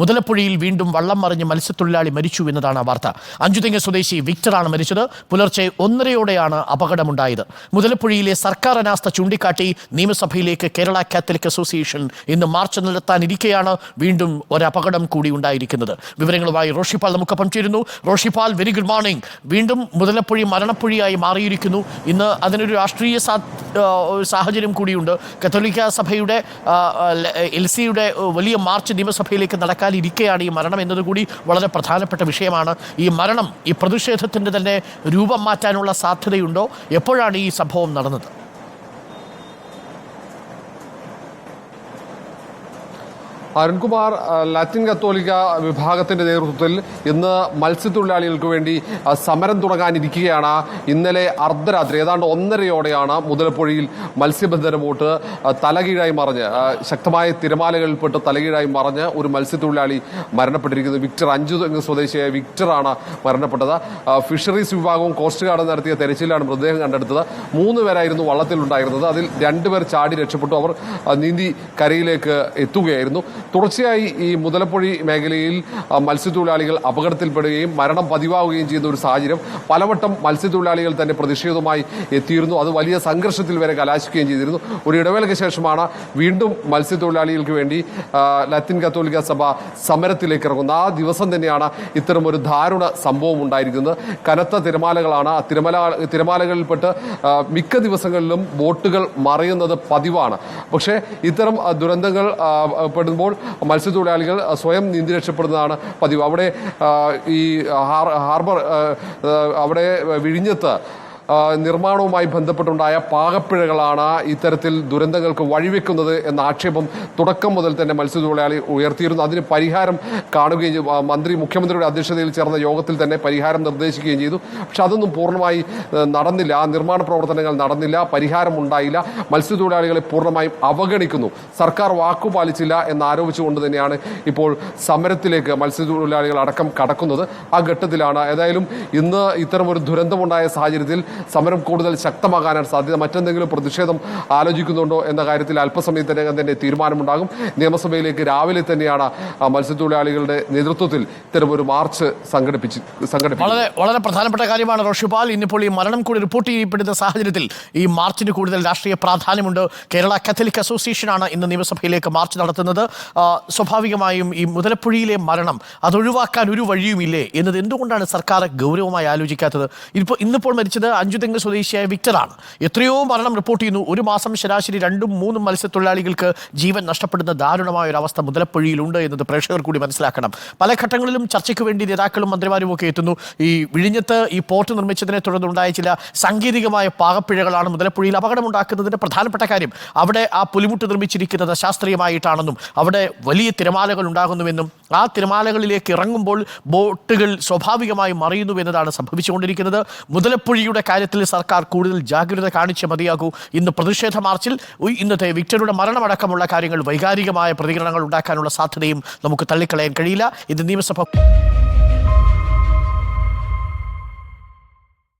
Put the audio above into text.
മുതലപ്പുഴയിൽ വീണ്ടും വള്ളം മറിഞ്ഞ് മത്സ്യത്തൊഴിലാളി മരിച്ചു എന്നതാണ് വാർത്ത. അഞ്ചുതെങ്ങ് സ്വദേശി വിക്ടറാണ് മരിച്ചത്. പുലർച്ചെ ഒന്നരയോടെയാണ് അപകടമുണ്ടായത്. മുതലപ്പുഴയിലെ സർക്കാർ അനാസ്ഥ ചൂണ്ടിക്കാട്ടി നിയമസഭയിലേക്ക് കേരള കാത്തലിക് അസോസിയേഷൻ ഇന്ന് മാർച്ച് നടത്താനിരിക്കെയാണ് വീണ്ടും ഒരു അപകടം കൂടി ഉണ്ടായിരിക്കുന്നത്. വിവരങ്ങളുമായി റോഷിപ്പാൽ നമുക്കൊപ്പം ചേരുന്നു. റോഷിപ്പാൽ വെരി ഗുഡ് മോർണിംഗ് വീണ്ടും മുതലപ്പുഴി മരണപ്പുഴിയായി മാറിയിരിക്കുന്നു. ഇന്ന് അതിനൊരു രാഷ്ട്രീയ സാഹചര്യം കൂടിയുണ്ട്. കത്തോലിക്ക സഭയുടെ എൽ സിയുടെ വലിയ മാർച്ച് നിയമസഭയിലേക്ക് നടക്കാനിരിക്കെയാണ് ഈ മരണം എന്നതുകൂടി വളരെ പ്രധാനപ്പെട്ട വിഷയമാണ്. ഈ മരണം ഈ പ്രതിഷേധത്തിന്റെ തന്നെ രൂപം മാറ്റാനുള്ള സാധ്യതയുണ്ടോ? എപ്പോഴാണ് ഈ സംഭവം നടന്നത്? അരുൺകുമാർ ലാറ്റിൻ കത്തോലിക്ക വിഭാഗത്തിന്റെ നേതൃത്വത്തിൽ ഇന്ന് മത്സ്യത്തൊഴിലാളികൾക്ക് വേണ്ടി സമരം തുടങ്ങാനിരിക്കുകയാണ്. ഇന്നലെ അർദ്ധരാത്രി ഏതാണ്ട് ഒന്നരയോടെയാണ് മുതലപ്പുഴയിൽ മത്സ്യബന്ധന ബോട്ട് തലകീഴായി മറിഞ്ഞ് ശക്തമായ തിരമാലകളിൽപ്പെട്ട് തലകീഴായി മറിഞ്ഞ് ഒരു മത്സ്യത്തൊഴിലാളി മരണപ്പെട്ടിരിക്കുന്നത്. വിക്ടർ അഞ്ചു തെങ്ങ് സ്വദേശിയായ വിക്ടറാണ് മരണപ്പെട്ടത്. ഫിഷറീസ് വിഭാഗവും കോസ്റ്റ് ഗാർഡും നടത്തിയ തെരച്ചിലാണ് മൃതദേഹം കണ്ടെടുത്തത്. മൂന്ന് പേരായിരുന്നു വള്ളത്തിലുണ്ടായിരുന്നത്. അതിൽ രണ്ടുപേർ ചാടി രക്ഷപ്പെട്ടു. അവർ നീന്തി കരയിലേക്ക് എത്തുകയായിരുന്നു. തുടർച്ചയായി ഈ മുതലപ്പൊഴി മേഖലയിൽ മത്സ്യത്തൊഴിലാളികൾ അപകടത്തിൽപ്പെടുകയും മരണം പതിവാവുകയും ചെയ്യുന്ന ഒരു സാഹചര്യം പലവട്ടം മത്സ്യത്തൊഴിലാളികൾ തന്നെ പ്രതിഷേധവുമായി എത്തിയിരുന്നു. അത് വലിയ സംഘർഷത്തിൽ വരെ കലാശിക്കുകയും ചെയ്തിരുന്നു. ഒരു ഇടവേളയ്ക്ക് ശേഷമാണ് വീണ്ടും മത്സ്യത്തൊഴിലാളികൾക്ക് വേണ്ടി ലത്തിൻ കത്തോലിക്ക സഭ സമരത്തിലേക്ക് ഇറങ്ങുന്നത്. ആ ദിവസം തന്നെയാണ് ഇത്തരം ഒരു ദാരുണ സംഭവം ഉണ്ടായിരിക്കുന്നത്. കനത്ത തിരമാലകളാണ്. ആ തിരമല തിരമാലകളിൽപ്പെട്ട് മിക്ക ദിവസങ്ങളിലും ബോട്ടുകൾ മറയുന്നത് പതിവാണ്. പക്ഷേ ഇത്തരം ദുരന്തങ്ങൾ ആ, പെടുമ്പോൾ മത്സ്യത്തൊഴിലാളികൾ സ്വയം നീന്തി രക്ഷപ്പെടുന്നതാണ് പതിവ്. അവിടെ ഈ ഹാർബർ അവിടെ വിഴിഞ്ഞത്ത് നിർമ്മാണവുമായി ബന്ധപ്പെട്ടുണ്ടായ പാകപ്പിഴകളാണ് ഇത്തരത്തിൽ ദുരന്തങ്ങൾക്ക് വഴിവെക്കുന്നത് എന്ന ആക്ഷേപം തുടക്കം മുതൽ തന്നെ മത്സ്യത്തൊഴിലാളി ഉയർത്തിയിരുന്നു. അതിന് പരിഹാരം കാണുകയും മന്ത്രി മുഖ്യമന്ത്രിയുടെ അധ്യക്ഷതയിൽ ചേർന്ന യോഗത്തിൽ തന്നെ പരിഹാരം നിർദ്ദേശിക്കുകയും ചെയ്തു. പക്ഷെ അതൊന്നും പൂർണമായി നടന്നില്ല. നിർമ്മാണ പ്രവർത്തനങ്ങൾ നടന്നില്ല. പരിഹാരം ഉണ്ടായില്ല. മത്സ്യത്തൊഴിലാളികളെ പൂർണമായും അവഗണിക്കുന്നു. സർക്കാർ വാക്കുപാലിച്ചില്ല എന്നാരോപിച്ചുകൊണ്ട് തന്നെയാണ് ഇപ്പോൾ സമരത്തിലേക്ക് മത്സ്യത്തൊഴിലാളികൾ അടക്കം കടക്കുന്നത്. ആ ഘട്ടത്തിലാണ്. ഏതായാലും ഇന്ന് ഇത്തരമൊരു ദുരന്തമുണ്ടായ സാഹചര്യത്തിൽ സമരം കൂടുതൽ ശക്തമാകാനാണ് സാധ്യത. മറ്റെന്തെങ്കിലും പ്രതിഷേധം ആലോചിക്കുന്നുണ്ടോ എന്ന കാര്യത്തിൽ അല്പസമയത്തിനകം തന്നെ തീരുമാനമുണ്ടാകും. നിയമസഭയിലേക്ക് രാവിലെ തന്നെയാണ് മത്സ്യത്തൊഴിലാളികളുടെ നേതൃത്വത്തിൽ ഇത്തരം ഒരു മാർച്ച് സംഘടിപ്പിച്ച് സംഘടിപ്പിച്ചു വളരെ വളരെ പ്രധാനപ്പെട്ട കാര്യമാണ് റോഷിപാൽ. ഇന്നിപ്പോൾ ഈ മരണം കൂടി റിപ്പോർട്ട് ചെയ്യപ്പെടുന്ന സാഹചര്യത്തിൽ ഈ മാർച്ചിന് കൂടുതൽ രാഷ്ട്രീയ പ്രാധാന്യമുണ്ട്. കേരള കാത്തലിക് അസോസിയേഷനാണ് ഇന്ന് നിയമസഭയിലേക്ക് മാർച്ച് നടത്തുന്നത്. സ്വാഭാവികമായും ഈ മുതലപ്പുഴയിലെ മരണം അതൊഴിവാക്കാൻ ഒരു വഴിയുമില്ലേ? എന്നത് എന്തുകൊണ്ടാണ് സർക്കാർ ഗൗരവമായി ആലോചിക്കാത്തത്? ഇപ്പോൾ ഇന്നിപ്പോൾ മരിച്ചത് അഞ്ചുതെങ്ങ് സ്വദേശിയായ വിക്ടറാണ്. എത്രയോ മരണം റിപ്പോർട്ട് ചെയ്യുന്നു. ഒരു മാസം ശരാശരി രണ്ടും മൂന്നും മത്സ്യത്തൊഴിലാളികൾക്ക് ജീവൻ നഷ്ടപ്പെടുന്ന ദാരുണമായ ഒരു അവസ്ഥ മുതലപ്പുഴയിലുണ്ട് എന്നത് പ്രേക്ഷകർ കൂടി മനസ്സിലാക്കണം. പല ഘട്ടങ്ങളിലും ചർച്ചയ്ക്ക് വേണ്ടി നേതാക്കളും മന്ത്രിമാരും ഒക്കെ എത്തുന്നു. ഈ വിഴിഞ്ഞത്ത് ഈ പോർട്ട് നിർമ്മിച്ചതിനെ തുടർന്നുണ്ടായ ചില സാങ്കേതികമായ പാകപ്പിഴകളാണ് മുതലപ്പുഴയിൽ അപകടമുണ്ടാക്കുന്നതിന്റെ പ്രധാനപ്പെട്ട കാര്യം. അവിടെ ആ പുലിമുട്ട് നിർമ്മിച്ചിരിക്കുന്നത് ശാസ്ത്രീയമായിട്ടാണെന്നും അവിടെ വലിയ തിരമാലകൾ ഉണ്ടാകുന്നുവെന്നും ആ തിരമാലകളിലേക്ക് ഇറങ്ങുമ്പോൾ ബോട്ടുകൾ സ്വാഭാവികമായി മറിയുന്നു എന്നതാണ് സംഭവിച്ചുകൊണ്ടിരിക്കുന്നത്. മുതലപ്പുഴയുടെ കാര്യത്തിൽ സർക്കാർ കൂടുതൽ ജാഗ്രത കാണിച്ച് മതിയാകൂ. ഇന്ന് പ്രതിഷേധ മാർച്ചിൽ ഇന്നത്തെ വിക്ടറുടെ മരണമടക്കമുള്ള കാര്യങ്ങൾ വൈകാരികമായ പ്രതികരണങ്ങൾ ഉണ്ടാക്കാനുള്ള സാധ്യതയും നമുക്ക് തള്ളിക്കളയാൻ കഴിയില്ല. ഇത് നിയമസഭ